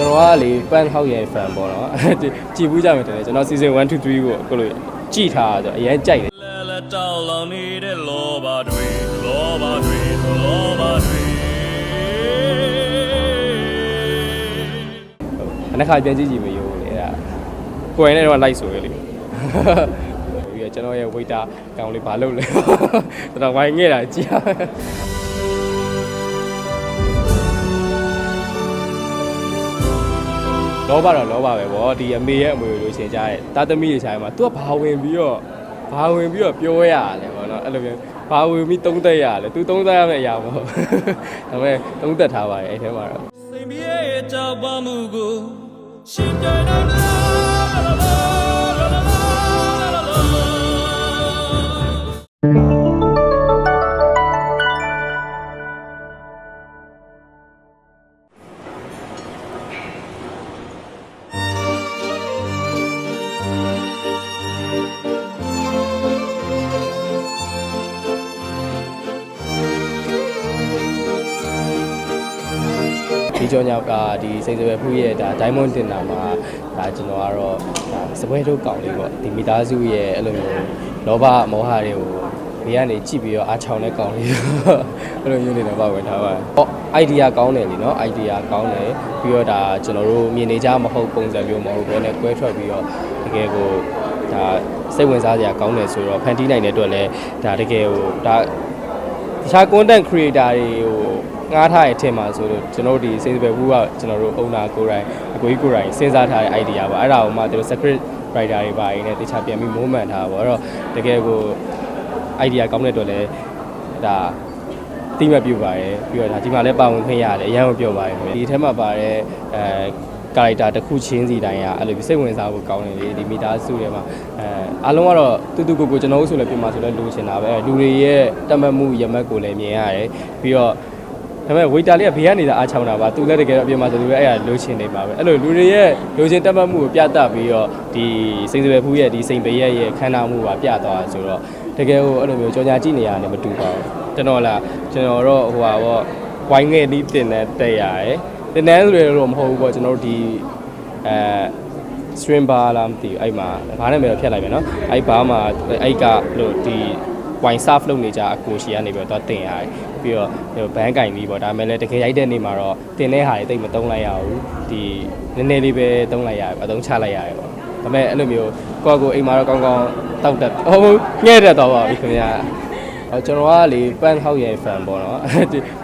ကျွန်တော်ကလေပန်ဟောက်ရဲ့ fan ပေါ့နော်ကြည်ဘူးကြမယ်တယ်ကျွန်တော် season 1 2 3ကိုအခုလိုကြည်ထားတာဆိုအရင်ကြိုက်တယ်လဲလဲတောက်လောင်နေတဲ့လောဘတွေလောဘတွေလောဘတွေအနှစ်ခါပြန်ကြည့်ကြည့်မရိုးလေအဲ့ဒါကိုယ်ရင်းနဲ့တော့ like ဆိုရလေပြီးတော့ကျွန်တော်ရဲ့ waiter ကောင်လေးဘာလုပ်လဲတော်တော်ဝိုင်းငဲ့တာကြည့် လောဘတော့လောဘပဲဗောဒီအမေရဲ့အမွေကိုလို့ရှင်းကြရဲ့တာသမီတွေဆိုင်မှာ तू ကဘာဝင်ပြီးတော့ဘာဝင်ပြီးတော့ပြောရရလဲဗောနော်အဲ့လိုမျိုးဘာဝင်ပြီးသုံးသက်ရလဲ तू သုံးသက်ရမယ့်အရာမဟုတ်ဒါပေမဲ့သုံးသက်ထားပါတယ်အဲ့ထဲမှာတော့စိတ်မရဲ့ကြောက်ပါမှုကိုရှင်ပြိုင်နိုင်လားလာလာလာလာ ဒီကြောညောက်ကဒီစိန်စပယ်ဖူးရဲ့ဒါ Diamond Dinner မှာဒါကျွန်တော်ကတော့ဒါစပွဲထုတ်ကောင်လေးပေါ့ဒီမိသားစုရဲ့အဲ့လိုမျိုးလောဘမောဟတွေကိုဘေးကနေကြည့်ပြီးတော့အားချောင်းတဲ့ကောင်လေးအဲ့လိုမျိုးနေတော့ပါဝင်ထားပါတယ်။ဟော idea ကောင်းတယ်လीနော် idea ကောင်းတယ်ပြီးတော့ဒါကျွန်တော်တို့မြင်နေကြမဟုတ်ပုံစံမျိုးမဟုတ်ဘဲနဲ့ကွဲထွက်ပြီးတော့တကယ်ကိုဒါစိတ်ဝင်စားစရာကောင်းတယ်ဆိုတော့ဖန်တီးနိုင်တဲ့အတွက်လည်းဒါတကယ်ဟိုဒါ တခြား content creator တွေကိုငားထားရတဲ့မှာဆိုတော့ကျွန်တော်တို့ဒီ sales ပဲဘူးကကျွန်တော်တို့ owner ကိုယ်တိုင်အကိုကြီးကိုယ်တိုင်စဉ်းစားထားတဲ့ idea ပါအဲ့ဒါကိုမှသူတို့ secret writer တွေပါရင်းနဲ့တခြားပြန်ပြီး moment ထားပါတော့အဲ့တော့တကယ်ကို idea ကောင်းတဲ့အတွက်လည်းဒါတိမတ်ပြပါတယ်ပြီးတော့ဒါဒီမှာလည်းပါဝင်ခွင့်ရတယ်အရင်ကပြောပါတယ်ဒီထဲမှာပါတဲ့အဲ ကာရိုက်တာတစ်ခုချင်းစီတိုင်းကအဲ့လိုစိတ်ဝင်စားဖို့ကောင်းတယ်လေဒီမိသားစုထဲမှာအဲအားလုံးကတော့တူတူကိုကိုကျွန်တော်တို့ဆိုလည်းပြင်မှာဆိုလည်းလိုချင်တာပဲလူတွေရဲ့တတ်မှတ်မှုရမက်ကိုလည်းမြင်ရတယ်ပြီးတော့ဒါပေမဲ့ waiter လေးကဘေးကနေသာအားချောင်းတာပါသူလည်းတကယ်တော့အပြင်မှာဆိုသူလည်းအဲ့ဒါလိုချင်နေပါပဲအဲ့လိုလူတွေရဲ့လိုချင်တတ်မှတ်မှုကိုပြသပြီးတော့ဒီစိန်စပယ်ဖူးရဲ့ဒီစိန်ပရဲ့ရဲ့ခန္ဓာမှုပါပြသွားဆိုတော့တကယ်ကိုအဲ့လိုမျိုးကြော်ညာကြည့်နေရတယ်မတူပါဘူးကျွန်တော်လားကျွန်တော်တော့ဟိုပါပေါ့ဝိုင်းငယ်လေးတင်တဲ့တက်ရတယ် တင်တဲ့ဆိုရတော့မဟုတ်ဘူးပေါ့ကျွန်တော်တို့ဒီအဲ stream bar လားမသိဘူးအဲ့မှာဘာနဲ့မယ်တော့ဖြတ်လိုက်မယ်နော်အဲ့ဘာမှာအဲ့ကလို့ဒီ wine serve လုပ်နေကြအကိုရှိကနေပြီးတော့တင်ရတယ်ပြီးတော့ဘန်းကင်ပြီးပေါ့ဒါမဲ့လည်းတကယ်ရိုက်တဲ့နေ့မှာတော့တင်တဲ့ဟာတွေတိတ်မသုံးလိုက်ရဘူးဒီနည်းနည်းလေးပဲသုံးလိုက်ရတယ်အသုံးချလိုက်ရတယ်ပေါ့ဒါပေမဲ့အဲ့လိုမျိုးကိုယ့်ကိုအိမ်မှာတော့ကောင်းကောင်းတောက်တက်ဟုတ်ငှဲ့တက်တော့ပါပြီခင်ဗျာအော်ကျွန်တော်ကလေပန်ဟောက်ရဲ့ fan ပေါ့နော်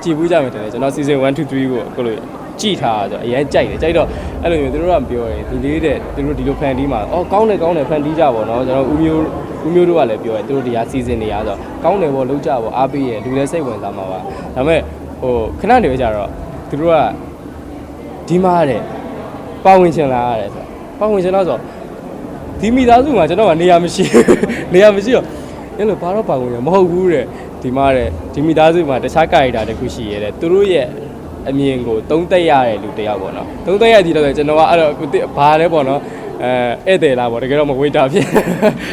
ကြည်ဘူးကြမယ်တယ်ကျွန်တော် season 1 2 3ကိုအခုလို ကြည်ထားတာဆိုအရင်ကြိုက်တယ်ကြိုက်တော့အဲ့လိုမျိုးသူတို့ကပြောတယ်ဒီလေးတဲ့သူတို့ဒီလိုဖန်တီးမှာအော်ကောင်းတယ်ကောင်းတယ်ဖန်တီးကြပါတော့ကျွန်တော်ဦးမျိုးဦးမျိုးတို့ကလည်းပြောတယ်သူတို့တရား season တွေရဆိုကောင်းတယ်ပေါ့လုံးကြပေါ့အားပေးရလူလည်းစိတ်ဝင်စားမှာပါဒါပေမဲ့ဟိုခဏနေပဲကြတော့သူတို့ကဒီမှာတဲ့ပါဝင်ချင်လာရတယ်ဆိုပါဝင်ချင်တော့ဆိုဒီမိသားစုမှာကျွန်တော်ကနေရာမရှိနေရာမရှိတော့အဲ့လိုဘာတော့ပါဝင်ရမဟုတ်ဘူးတဲ့ဒီမှာတဲ့ဒီမိသားစုမှာတခြားကာရီတာတစ်ခုရှိရတဲ့သူတို့ရဲ့ အမြင်ကိုသုံးသက်ရတဲ့လူတစ်ယောက်ပေါ့နော်သုံးသက်ရကြည့်တော့ကျွန်တော်ကအဲ့တော့ဘာလဲပေါ့နော်အဲဧည့်သည်လားပေါ့တကယ်တော့မဝေတာဖြစ်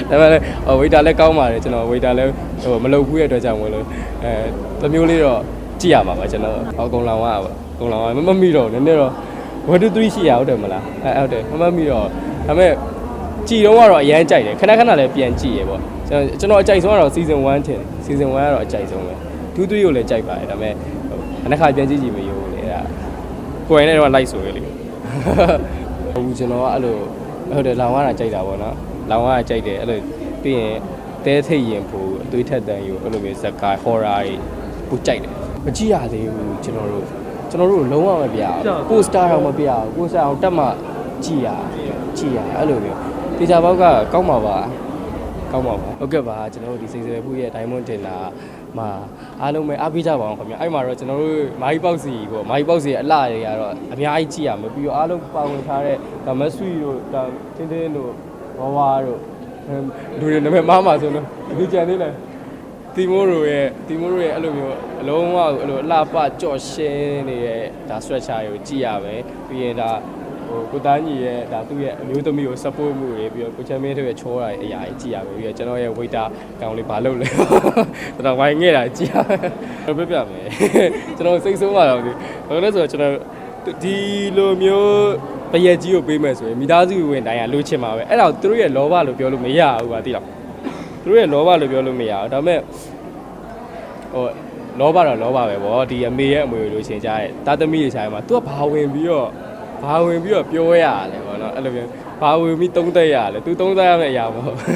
ဒါပေမဲ့ဝေတာလည်းကောင်းပါတယ်ကျွန်တော်ဝေတာလည်းဟိုမလုပ်ဘူးရဲ့အတွက်ကြောင့်မလို့အဲတစ်မျိုးလေးတော့ကြည့်ရမှာပါကျွန်တော်အကုန်လောင်ကပေါ့အကုန်လောင်ကမမမိတော့နည်းနည်းတော့1 2 3ရှိရဟုတ်တယ်မလားအဲဟုတ်တယ်မမမိတော့ဒါပေမဲ့ကြည်တော့ကတော့အရန်ကြိုက်တယ်ခဏခဏလည်းပြန်ကြည့်ရပေါ့ကျွန်တော်ကျွန်တော်အကြိုက်ဆုံးကတော့ season 1ထင် season 1ကတော့အကြိုက်ဆုံးပဲ2 3ကိုလည်းကြိုက်ပါတယ်ဒါပေမဲ့ အနှစ်ခါပြန်ကြည့်ကြည့်မရိုးလေအဲ့ဒါကိုယ်ရင်းနဲ့တော့ like ဆိုရလေဟုတ်ဘူးကျွန်တော်ကအဲ့လိုဟုတ်တယ်လောင်ရတာကြိုက်တာပေါ့နော်လောင်ရတာကြိုက်တယ်အဲ့လိုပြီးရင်တဲထိတ်ရင်ဖို့အသွေးထက်တန်ယူအဲ့လိုမျိုးဇက်ကာ horror တွေပူကြိုက်တယ်မကြည့်ရသေးဘူးကျွန်တော်တို့ကျွန်တော်တို့လုံးဝမပြဘူးပိုစတာတော့မပြဘူးပိုစတာအောင်တက်မှကြည့်ရကြည့်ရအဲ့လိုမျိုးတေချာဘောက်ကကောက်မှာပါကောက်မှာပါဟုတ်ကဲ့ပါကျွန်တော်တို့ဒီစိတ်စဲဖူးရဲ့ diamond dinner မှာအားလုံးပဲအားပေးကြပါအောင်ခင်ဗျအဲ့မှာတော့ကျွန်တော်တို့မာကြီးပေါက်စီပေါ့မာကြီးပေါက်စီရဲ့အလှတွေကတော့အများကြီးကြည့်ရမယ်ပြီးတော့အားလုံးပါဝင်ထားတဲ့ဒါမဆွီတို့ဒါတင်းတင်းတို့ဝဝါတို့လူတွေနာမည်မားမှာဆိုတော့ဒီကြံသေးတယ်တီမိုရိုရဲ့တီမိုရိုရဲ့အဲ့လိုမျိုးအလုံးဝအဲ့လိုအလှပကြော့ရှင်းနေတဲ့ဒါ stretcher ကိုကြည့်ရမယ်ပြီးရင်ဒါ ဟိုကိုသားညီရဲ့ဒါသူ့ရဲ့အမျိုးသမီးကို support မှုတွေပြီးတော့ကိုချမ်းမင်းတို့ရဲ့ချောတာအရာကြီးကြည့်ရမယ်ပြီးတော့ကျွန်တော်ရဲ့ waiter ကောင်လေးဘာလုပ်လဲတော်တော်ဝိုင်းငဲ့တာကြည့်ရမယ်ပြပြမယ်ကျွန်တော်စိတ်ဆိုးပါတော့ဒီဘာလို့လဲဆိုတော့ကျွန်တော်ဒီလိုမျိုးပရက်ကြီးကိုပေးမယ်ဆိုရင်မိသားစုဝင်တိုင်းကလိုချင်မှာပဲအဲ့ဒါကိုသူတို့ရဲ့လောဘလို့ပြောလို့မရဘူးကွာသိလားသူတို့ရဲ့လောဘလို့ပြောလို့မရဘူးဒါပေမဲ့ဟိုလောဘတော့လောဘပဲဗောဒီအမေရဲ့အမွေကိုလိုချင်ကြတဲ့တာသမီတွေဆိုင်မှာ तू ကဘာဝင်ပြီးတော့ ဘာဝင်ပြီးတော့ပြောရရလဲဗောနော်အဲ့လိုမျိုးဘာဝင်ပြီးသုံးသက်ရလဲ तू သုံးသက်ရမယ့်အရာမဟုတ်ဒါ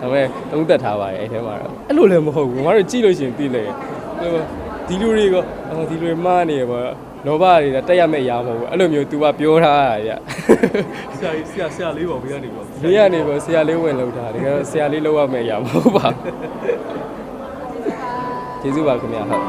ပေမဲ့သုံးသက်ထားပါတယ်အဲ့ထဲမှာတော့အဲ့လိုလည်းမဟုတ်ဘူးငါတို့ကြည့်လို့ရှိရင်သိလေဟိုဒီလူတွေကအော်ဒီလူတွေမှားနေရဗောလောဘတွေတက်ရမယ့်အရာမဟုတ်ဘူးအဲ့လိုမျိုး तू ကပြောထားတာကြဆရာကြီးဆရာဆရာလေးပေါ့ဘေးကနေပေါ့ဘေးကနေပေါ့ဆရာလေးဝင်လောက်တာတကယ်တော့ဆရာလေးလောက်ရမယ့်အရာမဟုတ်ပါဘူးကျေးဇူးပါခင်ဗျာဟုတ်